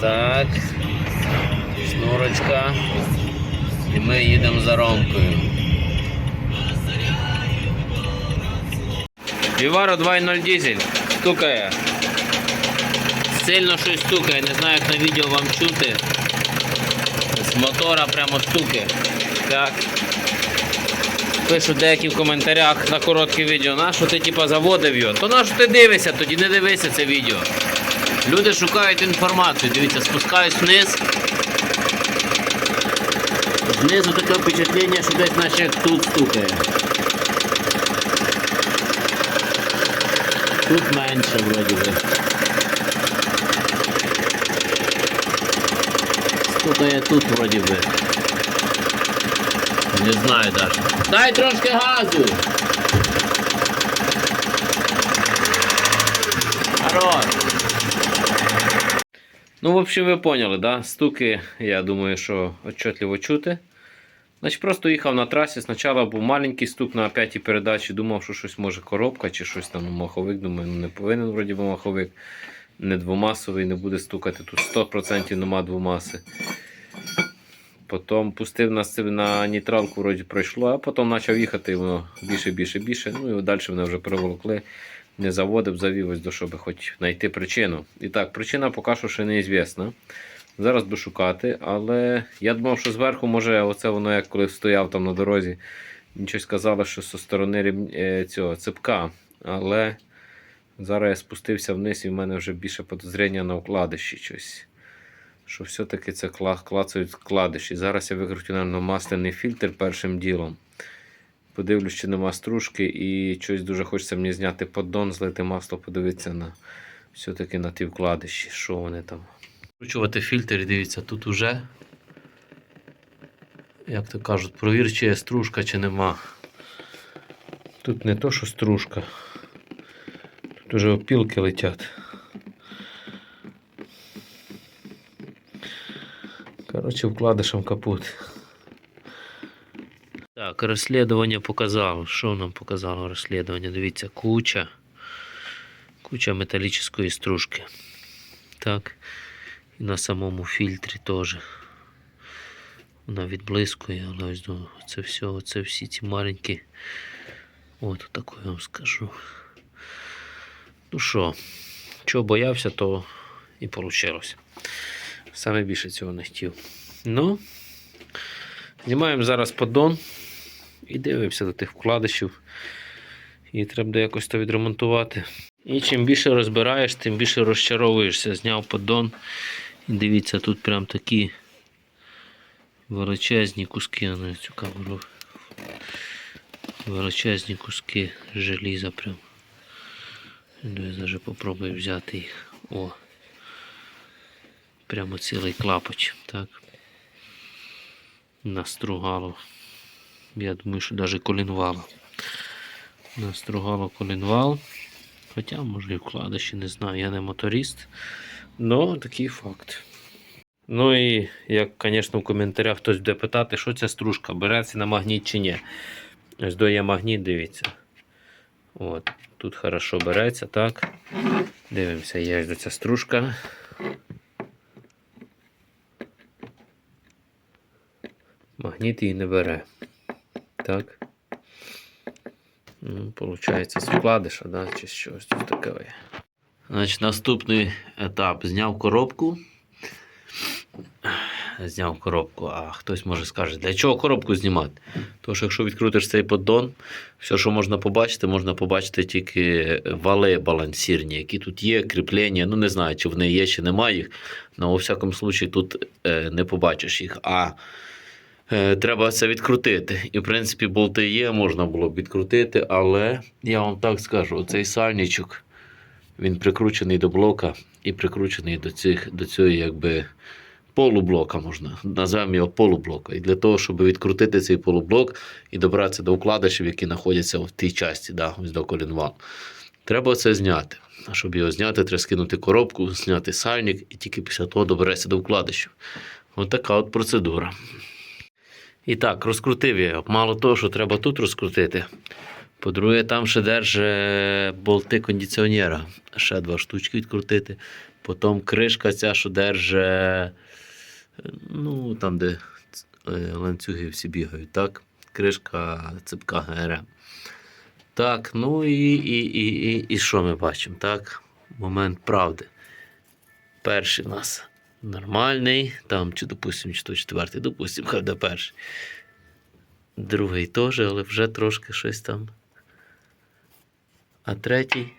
Так. Шнурочка. І ми їдемо за Ромкою. Віваро 2.0 дизель. Стукає. Сильно щось стукає, не знаю, як на відео вам чути. З мотора прямо стукає. Так. Пишуть деякі в коментарях на коротке відео, на що ти типа заводив його? То на що ти дивишся, тоді не дивися це відео. Люди шукають інформацію. Дивіться, спускаюсь вниз. Знизу таке впечатлення, що десь наче як тут стукає. Тут менше вроді би. Стукає тут вроді би. Не знаю даже. Дай трошки газу. Хорош. Ну, в общем, ви поняли, да? Стуки, я думаю, що отчетливо чути. Значить, просто їхав на трасі. Спочатку був маленький стук на п'ятій передачі, думав, що щось може коробка чи щось там маховик. Думаю, ну не повинен вроді би маховик. Не двомасовий, не буде стукати. Тут 100% нема двомаси. Потім пустив нас на нейтралку, вроді пройшло, а потім почав їхати, воно більше, більше, більше. Ну і далі мене вже переволокли. Не заводив, завів ось до щоб хоч знайти причину. І так, причина поки що ще неізвісна. Зараз буду шукати, але я думав, що зверху, може, оце воно як коли стояв там на дорозі, нічого сказали, що зі сторони е, цього цепка. Але зараз я спустився вниз і в мене вже більше подозріння на вкладиші щось. Що все-таки це кла- клацають вкладиші. Зараз я викрутю, напевно, масляний фільтр першим ділом. Подивлюсь, чи нема стружки, і щось дуже хочеться мені зняти поддон, злити масло, подивитися на все-таки на ті вкладиші, що вони там. Вкручувати фільтр, і дивіться, тут уже, як то кажуть, провір, чи є стружка, чи нема. Тут не то, що стружка. Тут уже опілки летять. Коротше, вкладишем капут. Так, розслідування показало. Що нам показало розслідування? Дивіться, куча. Куча металічної стружки. Так. І на самому фільтрі теж. Вона відблискує, але ось це все, це всі ці маленькі. От таку я вам скажу. Ну що, чого боявся, то і вийшло. Саме більше цього не хотів. Ну, знімаємо зараз поддон і дивимося до тих вкладишів. І треба буде якось то відремонтувати. І чим більше розбираєш, тим більше розчаровуєшся. Зняв поддон. І дивіться, тут прям такі величезні куски на цю камеру. Величезні куски желіза прям. Я навіть попробую взяти їх. О. Прямо цілий клапоч, так. Настругало. Я думаю, що навіть колінвало. Настругало колінвал. Хоча, може і вкладиші, не знаю, я не моторист. Но такий факт. Ну і як, звісно, в коментарях хтось буде питати, що ця стружка, береться на магніт чи ні. Ось до є магніт, дивіться. От, тут хорошо береться, так. Дивимося, є ось ця стружка. Магніт її не бере. Так. Ну, Получається, з вкладиша, да, чи щось тут таке. Значить, наступний етап. Зняв коробку. Зняв коробку, а хтось може скаже, для чого коробку знімати? Що якщо відкрутиш цей поддон, все, що можна побачити, можна побачити тільки вали балансірні, які тут є, кріплення. Ну не знаю, чи вони є, чи немає їх. але у всякому случаї тут е, не побачиш їх. А треба це відкрутити. І в принципі болти є, можна було б відкрутити, але я вам так скажу: оцей сальничок він прикручений до блока і прикручений до цих, до цього якби. Полублока можна, називаємо його полублока. І для того, щоб відкрутити цей полублок і добратися до вкладишів, які знаходяться в тій часті, да, ось до колінвал, треба це зняти. А щоб його зняти, треба скинути коробку, зняти сальник і тільки після того добереться до вкладишів. Ось така от процедура. І так, розкрутив я його. Мало того, що треба тут розкрутити. По-друге, там ще держить болти кондиціонера. Ще два штучки відкрутити. Потім кришка ця, що держить, ну, там, де е, ланцюги всі бігають, так? Кришка цепка ГРМ. Так, ну і, і, і, і, і що ми бачимо? Так? Момент правди. Перший у нас нормальний, там, чи, допустимо, чи то четвертий, допустимо, хай буде перший. Другий теж, але вже трошки щось там. А третій.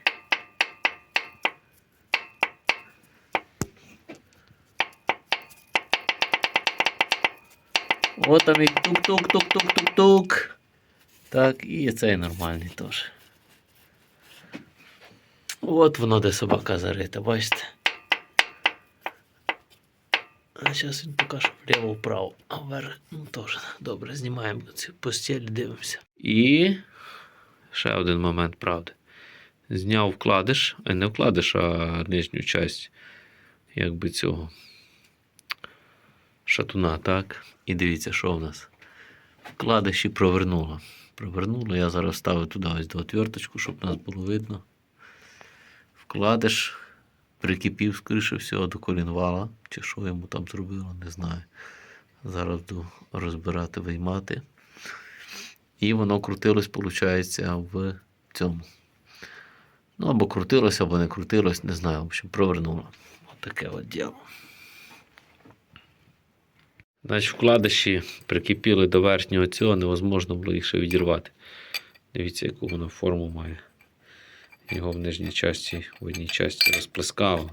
От там і тук-тук-тук-тук-тук-тук. Так, і цей нормальний теж. От воно де собака зарита, бачите? А зараз він покаже вліво-вправо, а вверх ну, теж добре. Знімаємо цю постіль, дивимося. І ще один момент правди. Зняв вкладиш, а не вкладиш, а нижню часть якби цього шатуна, так? І дивіться, що в нас. Вкладиші провернуло. Провернуло, я зараз ставлю туди ось до отверточку, щоб нас було видно. Вкладиш, прикипів, скоріше всього, до колінвала. Чи що йому там зробило, не знаю. Зараз буду розбирати, виймати. І воно крутилось, виходить, в цьому. Ну, або крутилось, або не крутилось, не знаю. В общем, провернуло. Отаке от діло. Значить, вкладиші прикипіли до верхнього цього, невозможно було їх ще відірвати. Дивіться, яку воно форму має. Його в нижній часті, в одній часті розплескало.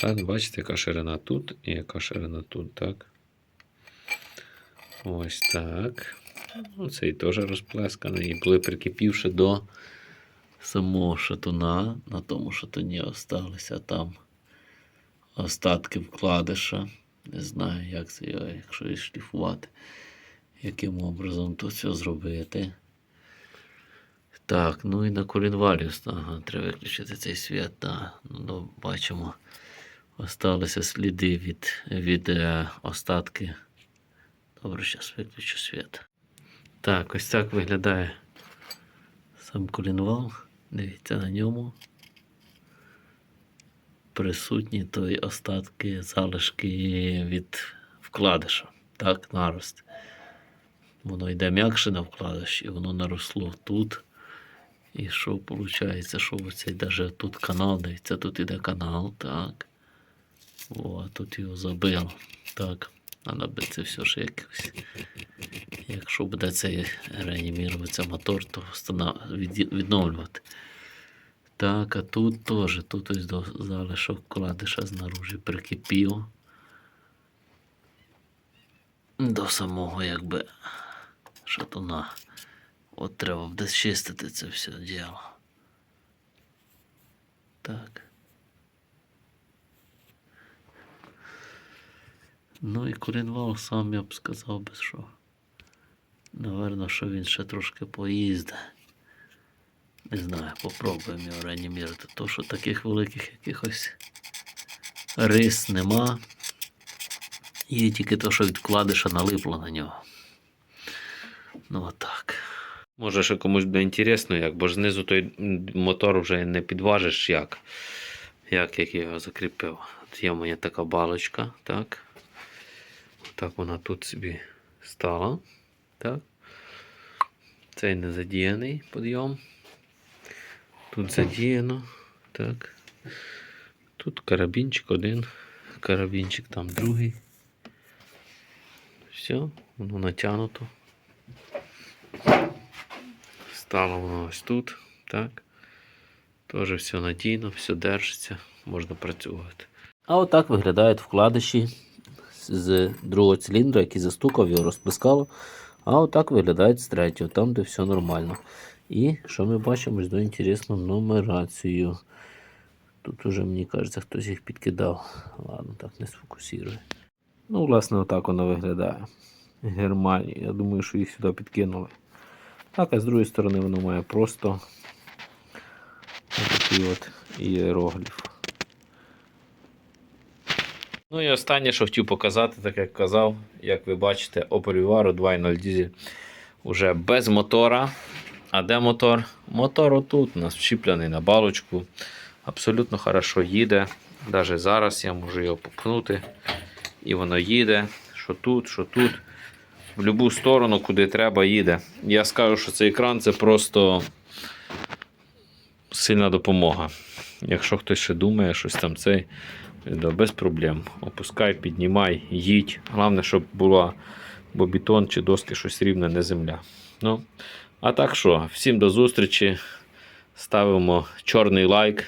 Так, бачите, яка ширина тут і яка ширина тут, так? Ось так. Оцей теж розплесканий. І були прикипівши до самого шатуна. На тому шатуні осталися там остатки вкладиша. Не знаю, як це якщо і шліфувати, яким образом то все зробити. Так, ну і на колінвалі ага, треба виключити цей світ. Да. Ну, ну, бачимо, осталися сліди від, від е, остатки. Добре, зараз виключу світ. Так, ось так виглядає сам колінвал. Дивіться на ньому. Присутні той остатки, залишки від вкладиша. Так, нарост. Воно йде м'якше на вкладиш, і воно наросло тут. І що виходить, що оцей даже тут канал, дивіться, тут іде канал, так. О, а тут його забило. Так. Треба би це все ж якось. Якщо буде цей реаніміруватися мотор, то відновлювати. Так, а тут теж, тут ось до залишок вкладиша знаружи прикипів. До самого якби шатуна. От треба буде чистити це все діло. Так. Ну і колінвал сам я б сказав би, що. Наверно, що він ще трошки поїзде. Не знаю, попробуємо його реанімірувати. То, що таких великих якихось рис нема. Є тільки то, що від вкладиша налипло на нього. Ну отак. Може, ще комусь буде інтересно, як, бо знизу той мотор вже не підважиш як. Як, як я його закріпив. От є в мене така балочка, так. Так вона тут собі стала. Так. Цей не задіяний підйом. Тут задіяно. Так. Тут карабінчик один, карабінчик там другий. Все, воно натягнуто. Стало ось тут. Так. Теж все надійно, все держиться, можна працювати. А отак виглядають вкладиші з другого циліндра, який застукав, його розплескало. А отак виглядають з третього, там, де все нормально. І що ми бачимо, до інтересну нумерацію. Тут уже, мені кажеться, хтось їх підкидав. Ладно, так не сфокусує. Ну, власне, отак воно виглядає. Германія. Я думаю, що їх сюди підкинули. Так, а з другої сторони воно має просто такий от іерогліф. Ну і останнє, що хотів показати, так як казав, як ви бачите, Opel Vivaro 2.0 дизель уже без мотора. А де мотор? Мотор отут у нас вчіплений на балочку. абсолютно хорошо їде. Навіть зараз я можу його попнути. І воно їде. Що тут, що тут. В будь-яку сторону, куди треба, їде. Я скажу, що цей екран це просто сильна допомога. Якщо хтось ще думає, щось там цей, да, без проблем. Опускай, піднімай, їдь. Головне, щоб була бо бетон чи доски щось рівне, не земля. Ну, а так що, всім до зустрічі. Ставимо чорний лайк,